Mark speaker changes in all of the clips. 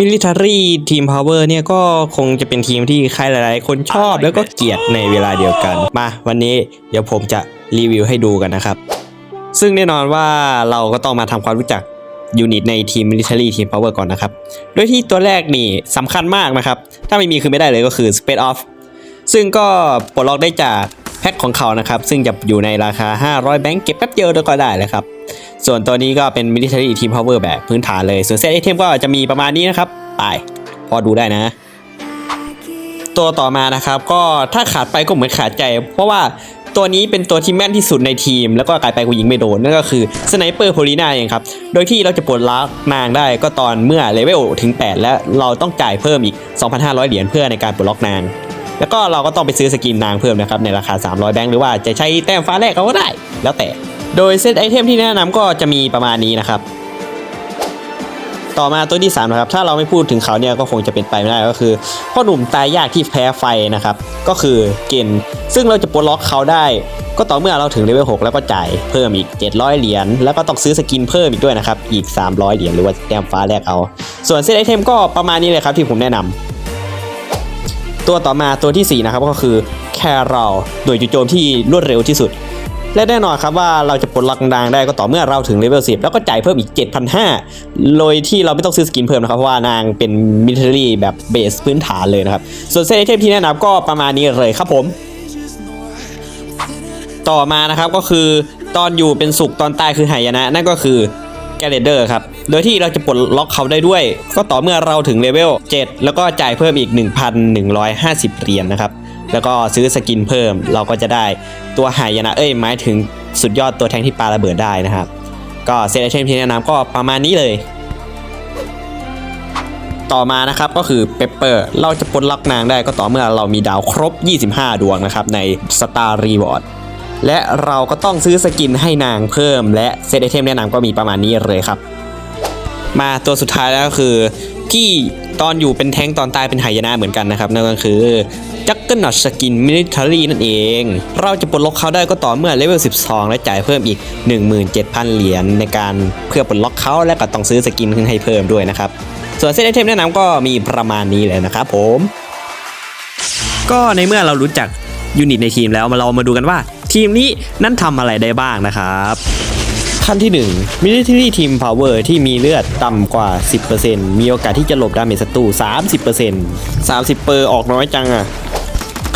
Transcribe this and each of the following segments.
Speaker 1: Military Team Power เนี่ยก็คงจะเป็นทีมที่ใครหลายๆ คนชอบแล้วก็เกลียดในเวลาเดียวกัน มาวันนี้เดี๋ยวผมจะรีวิวให้ดูกันนะครับ ซึ่งแน่นอนว่าเราก็ต้องมาทำความรู้จักยูนิตในทีม Military Team Power ก่อนนะครับ โดยที่ตัวแรกนี่สำคัญมากนะครับ ถ้าไม่มีคือไม่ได้เลยก็คือ Space Off ซึ่งก็ปลดล็อกได้จาก แพ็คของเขานะครับ ซึ่งจะอยู่ในราคา 500 แบงค์เก็บแป๊บเดียวก็ได้เลยครับ ส่วนตัวนี้ก็เป็น Military Team Power แบบพื้นฐานเลย ส่วนเซตไอเทมก็จะมีประมาณนี้นะครับ ไป พอดูได้นะ ตัวต่อมานะครับ ก็ถ้าขาดไปก็เหมือนขาดใจ เพราะว่าตัวนี้เป็นตัวที่แม่นที่สุดในทีม แล้วก็กลายไปกูยิงไม่โดน นั่นก็คือสไนเปอร์โพลีนาเองครับ โดยที่เราจะปลดล็อกนางได้ก็ตอนเมื่อเลเวลถึง 8 และเราต้องจ่ายเพิ่มอีก 2,500 เหรียญเพื่อในการปลดล็อกนาง แล้วก็เราก็ต้องไปซื้อสกินนางเพิ่มนะครับในราคา 300 แบงค์หรือว่าจะใช้แต้มฟ้าแรกเอาก็ได้ แล้วแต่ โดยเซตไอเทมที่แนะนำก็จะมีประมาณนี้นะครับ ต่อมาตัวที่3นะครับถ้าเราไม่พูดถึงเขาเนี่ยก็คงจะเป็นไปไม่ได้ก็คือพ่อหนุ่มตายยากที่แพ้ไฟนะครับก็คือเกนซึ่งเราจะปลดล็อกเขาได้ก็ต่อเมื่อเราถึงเลเวล 6 แล้วก็จ่ายเพิ่มอีก 700 เหรียญ แล้วก็ต้องซื้อสกินเพิ่มอีกด้วยนะครับ อีก 300 เหรียญหรือว่าแต้มฟ้าแลกเอา ส่วนเซตไอเทมก็ประมาณนี้เลยครับที่ผมแนะนำ ตัวต่อมาตัวทีสี่ 4 นะครับก็คือแครอลโดยจู่โจมที่รวดเร็วที่สุด และแน่นอนครับว่าเราจะปลดล็อกนางได้ก็ต่อเมื่อเราถึงเลเวล10 แล้วก็จ่ายเพิ่มอีก 7,500โดยที่เราไม่ต้องซื้อสกินเพิ่มนะครับเพราะว่านางเป็นมิลิเ a อรี่แบบเบสพื้นฐานเลยนะครับ ส่วนเซตไอเทมที่แนะนำก็ประมาณนี้เลยครับผม ต่อมานะครับก็คือตอนอยู่เป็นสุขตอนตายคือหายนะนั่นก็คือ แกเรเดอร์ครับ โดยที่เราจะปลดล็อกเขาได้ด้วย ก็ต่อเมื่อเราถึงเลเวล 7 แล้วก็จ่ายเพิ่มอีก 1,150 เหรียญนะครับ แล้วก็ซื้อสกินเพิ่มเราก็จะได้ตัวหายนะเอ้ยหมายถึงสุดยอดตัวแทงที่ปาระเบิดได้นะครับ ก็เซตไอเทมที่แนะนำก็ประมาณนี้เลย ต่อมานะครับก็คือเปเปอร์เราจะปลดล็อกนางได้ก็ต่อเมื่อเรามีดาวครบ 25 ดวงนะครับใน Star Reward และเราก็ต้องซื้อสกินให้นางเพิ่ม และเซตไอเทมแนะนำก็มีประมาณนี้เลยครับ มาตัวสุดท้ายแล้วก็คือ ที่ตอนอยู่เป็นแท้งตอนตายเป็นหายนะเหมือนกันนะครับนั่นก็คือจักเกิลนอตสกินมิลิเ a อรี่นั่นเอง เราจะปลดล็อกเขาได้ก็ต่อเมื่อเลเวล 12 และจ่ายเพิ่มอีก 17,000 เหรียญในการเพื่อปลดล็อกเขาและก็ต้องซื้อสกินขึ้นให้เพิ่มด้วยนะครับ ส่วนเซตไอเทมแนะนำก็มีประมาณนี้เลยนะครับผม ก็ในเมื่อเรารู้จักยูนิตในทีมแล้วมาเรามาดูกันว่า ทีมนี้นั้นทำอะไรได้บ้างนะครับขั้นที่1 Military Team Power ที่มีเลือดต่ำกว่า 10%มีโอกาสที่จะหลบดาเมจศัตรู 30% 30เปอร์ออกน้อยจังอะ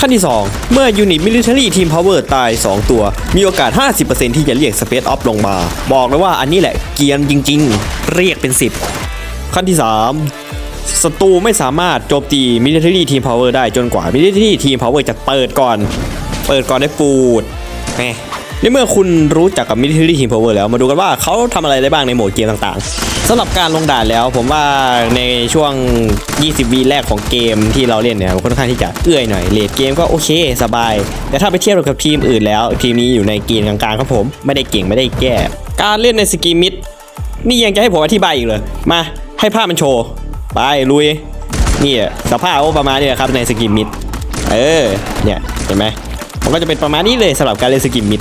Speaker 1: ขั้นที่ 2 เมื่อยูนิต Military Team Power ตาย 2 ตัว มีโอกาส 50%ที่จะเรียก Space Off ลงมา บอกเลยว่าอันนี้แหละเกียนจริง ๆ เรียกเป็น 10 ขั้นที่ 3ศัตรูไม่สามารถโจมตี Military Team Power ได้จนกว่า Military Team Power จะเปิดก่อน เปิดก่อนได้ปูด แหมในเมื่อคุณรู้จักกับ Military Team Power แล้วมาดูกันว่าเขาทำอะไรได้บ้างในโหมดเกมต่างๆสำหรับการลงด่านแล้วผมว่าในช่วง 20วีแรกของเกมที่เราเล่นเนี่ยค่อนข้างที่จะเอื้อยหน่อยเลดเกมก็โอเคสบาย แต่ถ้าไปเทียบกับทีมอื่นแล้ว ทีมนี้อยู่ในเกณฑ์กลางๆครับผมไม่ได้เก่งไม่ได้แก้การเล่นในสกีมิดนี่ยังจะให้ผมอธิบายอีกเลยมาให้ภาพมันโชว์ไปลุยนี่สภาพประมาณนี้ครับในสกิมมิดเออเนี่ยเห็นไหม ก็จะเป็นประมาณนี้เลยสำหรับการเล่นสกิมมิด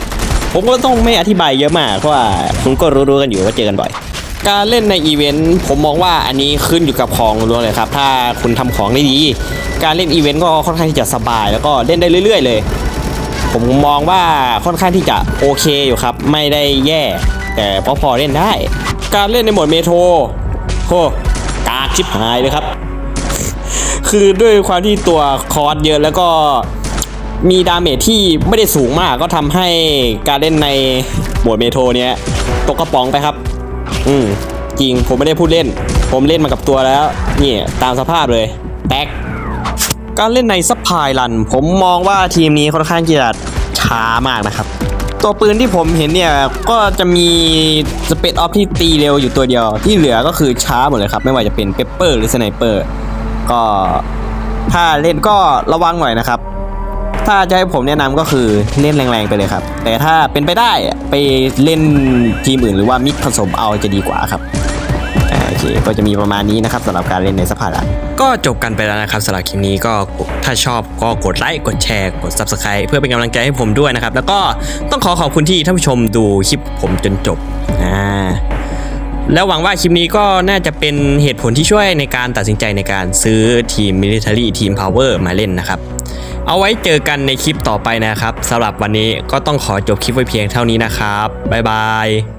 Speaker 1: ผมก็ต้องไม่อธิบายเยอะมากเพราะว่าคุณก็รู้ๆกันอยู่ว่าเจอกันบ่อย การเล่นในอีเวนต์ผมมองว่าอันนี้ขึ้นอยู่กับของล้วนเลยครับถ้าคุณทำของได้ดี การเล่นอีเวนต์ก็ค่อนข้างที่จะสบาย แล้วก็เล่นได้เรื่อย ๆ เลย ผมมองว่าค่อนข้างที่จะโอเคอยู่ครับ ไม่ได้แย่ แต่พอพอเล่นได้ การเล่นในโหมดเมโทรโหกากชิบหายเลยครับ คือด้วยความที่ตัวคอร์สเยอะแล้วก็ มีดาเมจที่ไม่ได้สูงมากก็ทำให้การเล่นในโหมดเมโทรเนี้ยตกกระป๋องไปครับ อืมจริงผมไม่ได้พูดเล่น ผมเล่นมากับตัวแล้วนี่ตามสภาพเลย แตกการเล่นในซัพพลายรัน ผมมองว่าทีมนี้ค่อนข้างจะช้ามากนะครับ ตัวปืนที่ผมเห็นเนี่ย ก็จะมีสเปซออฟที่ตีเร็วอยู่ตัวเดียว ที่เหลือก็คือช้าหมดเลยครับ ไม่ว่าจะเป็นเปปเปอร์หรือสไนเปอร์ก็ถ้าเล่นก็ระวังหน่อยนะครับ ถ้าจะให้ผมแนะนำก็คือเล่นแรงๆไปเลยครับ แต่ถ้าเป็นไปได้ไปเล่นทีมอื่นหรือว่ามิกผสมเอาจะดีกว่าครับโอเคก็จะมีประมาณนี้นะครับสำหรับการเล่นในสภาลันก็จบกันไปแล้วนะครับสำหรับคลิปนี้ก็ถ้าชอบก็กดไลค์กดแชร์กด Subscribe เพื่อเป็นกำลังใจให้ผมด้วยนะครับ แล้วก็ต้องขอขอบคุณที่ท่านผู้ชมดูคลิปผมจนจบอ่าแล้วหวังว่าคลิปนี้ก็น่าจะเป็นเหตุผลที่ช่วยในการตัดสินใจในการซื้อทีม Military Team Power มาเล่นนะครับ เอาไว้เจอกันในคลิปต่อไปนะครับสำหรับวันนี้ก็ต้องขอจบคลิปไว้เพียงเท่านี้นะครับบ๊ายบาย